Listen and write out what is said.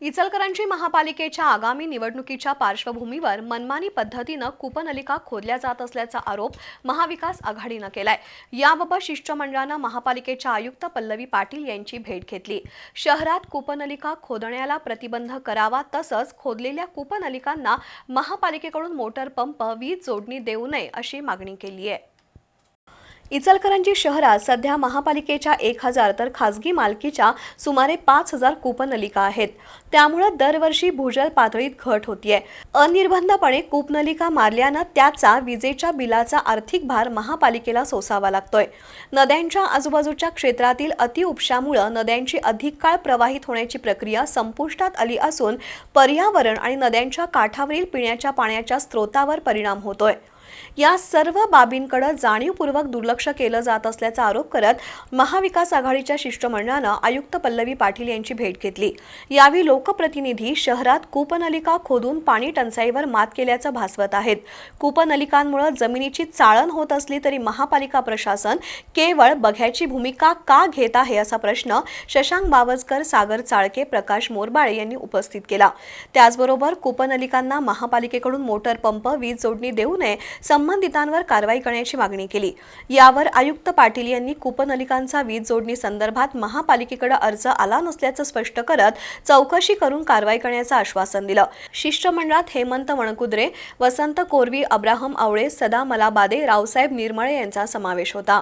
इचलकरंजी महापालिकेच्या आगामी निवडणुकीच्या पार्श्वभूमीवर मनमानी पद्धतीनं कूपनलिका खोदल्या जात असल्याचा आरोप महाविकास आघाडीनं केलाय. याबाबत शिष्टमंडळानं महापालिकेच्या आयुक्त पल्लवी पाटील यांची भेट घेतली. शहरात कूपनलिका खोदण्याला प्रतिबंध करावा तसंच खोदलेल्या कूपनलिकांना महापालिकेकडून मोटर पंप वीज जोडणी देऊ नये अशी मागणी केली आहे इचलकरंजी शहरात सध्या महापालिकेच्या एक हजार तर खासगी मालकीच्या सुमारे पाच हजार कूपनलिका आहेत. त्यामुळं दरवर्षी भूजल पातळीत घट होतीये. अनिर्बंधपणे कूपनलिका मारल्यानं त्याचा विजेच्या बिलाचा आर्थिक भार महापालिकेला सोसावा लागतोय. नद्यांच्या आजूबाजूच्या क्षेत्रातील अतिउपशामुळे नद्यांची अधिक काळ प्रवाहित होण्याची प्रक्रिया संपुष्टात आली असून पर्यावरण आणि नद्यांच्या काठावरील पिण्याच्या पाण्याच्या स्रोतावर परिणाम होतोय. या सर्व बाबींकडे जाणीवपूर्वक दुर्लक्ष केलं जात असल्याचा आरोप करत महाविकास आघाडीच्या शिष्टमंडळानं आयुक्त पल्लवी पाटील यांची भेट घेतली. यावेळी लोकप्रतिनिधी शहरात कूपनलिका खोदून पाणी टंचाईवर मात केल्याचं भासवत आहेत. कूपनलिकांमुळे जमिनीची चाळण होत असली तरी महापालिका प्रशासन केवळ बघ्याची भूमिका का घेत आहे असा प्रश्न शशांक बावस्कर सागर चाळके प्रकाश मोरबाळे यांनी उपस्थित केला. त्याचबरोबर कूपनलिकांना महापालिकेकडून मोटर पंप वीज जोडणी देऊ नये संबंधितांवर कारवाई करण्याची मागणी केली. यावर आयुक्त पाटील यांनी कूपनलिकांचा वीज जोडणी संदर्भात महापालिकेकडे अर्ज आला नसल्याचं स्पष्ट करत चौकशी करून कारवाई करण्याचं आश्वासन दिलं. शिष्टमंडळात हेमंत वणकुद्रे वसंत कोरवी अब्राहम आवळे सदा मलाबादे रावसाहेब निर्मळे यांचा समावेश होता.